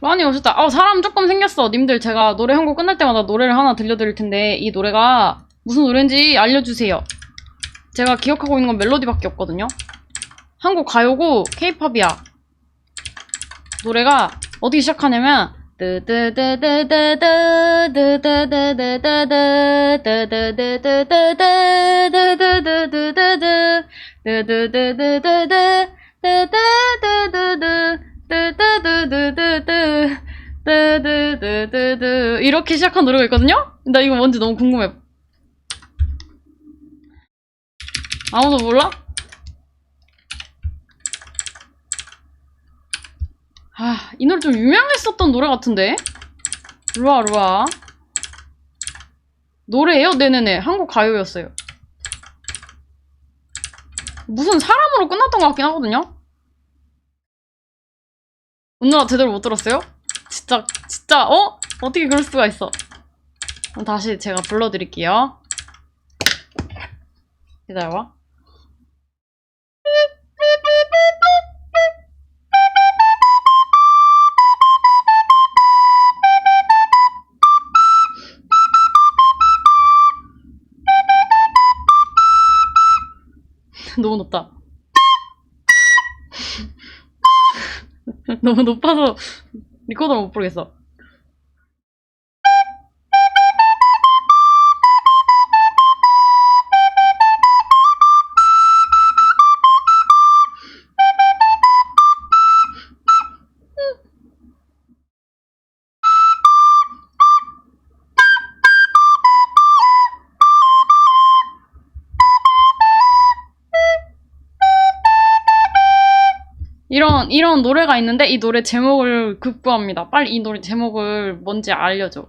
많이 오셨다. 어, 사람 조금 생겼어. 님들 제가 노래 한 곡 끝날 때마다 노래를 하나 들려드릴 텐데 이 노래가 무슨 노래인지 알려주세요. 제가 기억하고 있는 건 멜로디밖에 없거든요. 한국 가요고 케이팝이야. 노래가 어떻게 시작하냐면 이렇게 시작한 노래가 있거든요? 나 이거 뭔지 너무 궁금해. 아무도 몰라? 아, 이 노래 좀 유명했었던 노래 같은데? 루아, 루아. 노래예요? 네네네. 한국 가요였어요. 무슨 사람으로 끝났던 것 같긴 하거든요? 오늘아 제대로 못 들었어요? 진짜, 진짜, 어? 어떻게 그럴 수가 있어? 다시 제가 불러드릴게요. 기다려봐. 너무 높다. 너무 높아서 리코더를 못 부르겠어. 이런 이런 노래가 있는데 이 노래 제목을 극구합니다. 빨리 이 노래 제목을 뭔지 알려줘.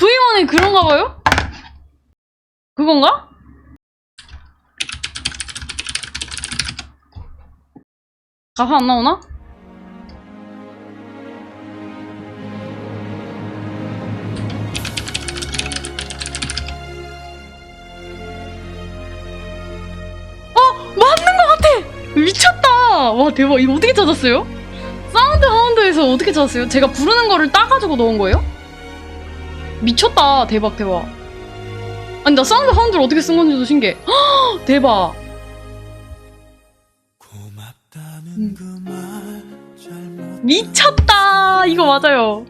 V1이 그런가 봐요? 그건가? 가사 안 나오나? 미쳤다! 와, 대박. 이거 어떻게 찾았어요? 사운드 하운드에서 어떻게 찾았어요? 제가 부르는 거를 따가지고 넣은 거예요? 미쳤다. 대박, 대박. 아니, 나 사운드 하운드를 어떻게 쓴 건지도 신기해. 헉, 대박. 잘못 미쳤다! 이거 맞아요.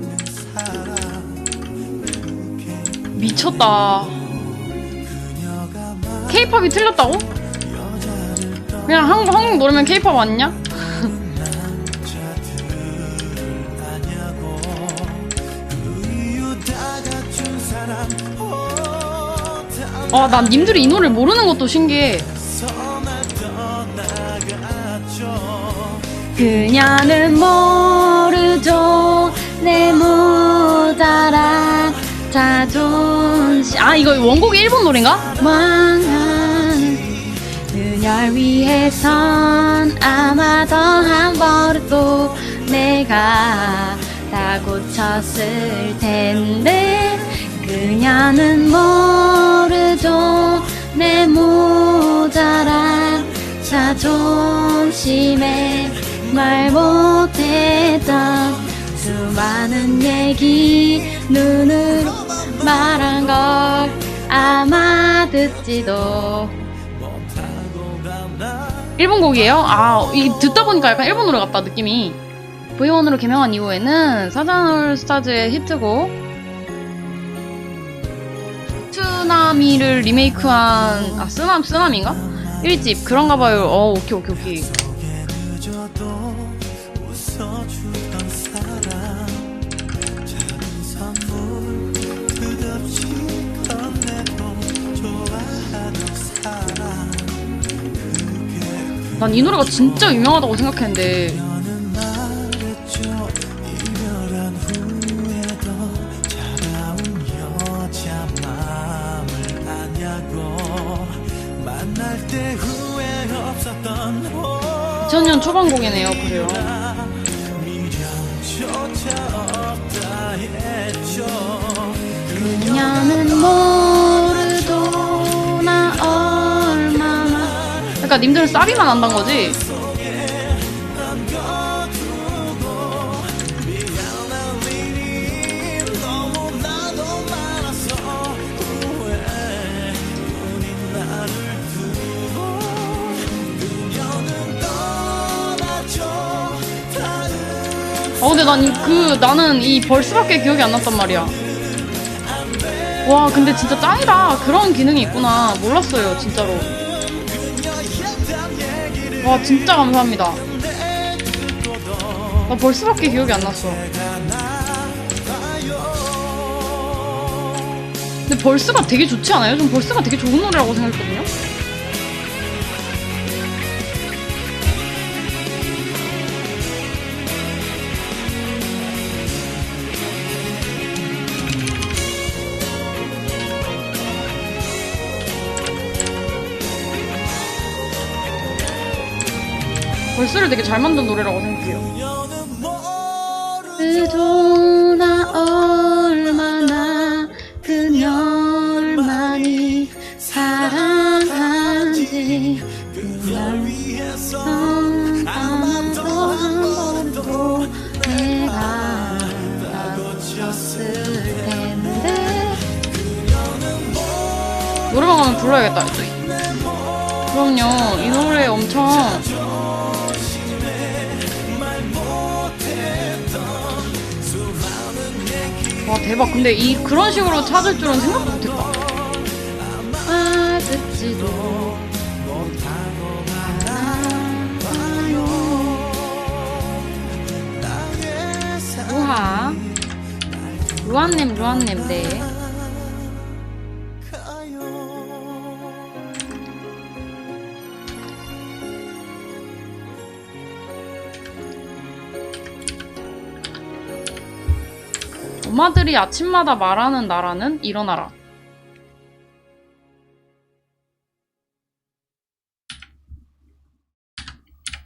는 사람 그게 미쳤다. 케이팝이 틀렸다고? 그냥 한국, 한국 노래면 케이팝 아니냐? 아, 난 님들이 이 노래를 모르는 것도 신기해. 그녀는 모르죠 내 모자란 자존심 아 이거 원곡이 일본 노래인가? 망한 그녀를 위해선 아마도 한 버릇도 내가 다 고쳤을 텐데 그녀는 모르죠 내 모자란 자존심에 말 못했던 수많은 얘기 눈으로 말한 걸 아마 듣지도 일본 곡이에요? 아, 이 듣다 보니까 약간 일본 노래 같다 느낌이 V1으로 개명한 이후에는 사자놀 스타즈의 히트곡 쓰나미를 리메이크한 아 쓰남 쓰남인가? 1집 그런가 봐요. 어 오케이 오케이 오케이. 난 이 노래가 진짜 유명하다고 생각했는데 2000년 초반 곡이네요. 그래요. 그녀는 모르도 나 얼마나 그러니까 님들은 쌉이만 안단 거지? 아 근데 난 그 나는 이 벌스밖에 기억이 안 났단 말이야. 와 근데 진짜 짱이다. 그런 기능이 있구나. 몰랐어요 진짜로. 와 진짜 감사합니다. 나 벌스밖에 기억이 안 났어. 근데 벌스가 되게 좋지 않아요? 전 벌스가 되게 좋은 노래라고 생각했거든요. 벌스를 되게 잘 만든 노래라고 생각해요. 나 얼마나 그녀를 많이 사랑한지 그녀를 위해서 아마도 한 번도 내가 다고쳤을 텐데 노래방 가면 불러야겠다 그럼요 이 노래 엄청 와 대박. 근데 이 그런 식으로 찾을 줄은 생각도 못했다. 아 듣지도 루하 루안님 루안님 네 엄마들이 아침마다 말하는 나라는 일어나라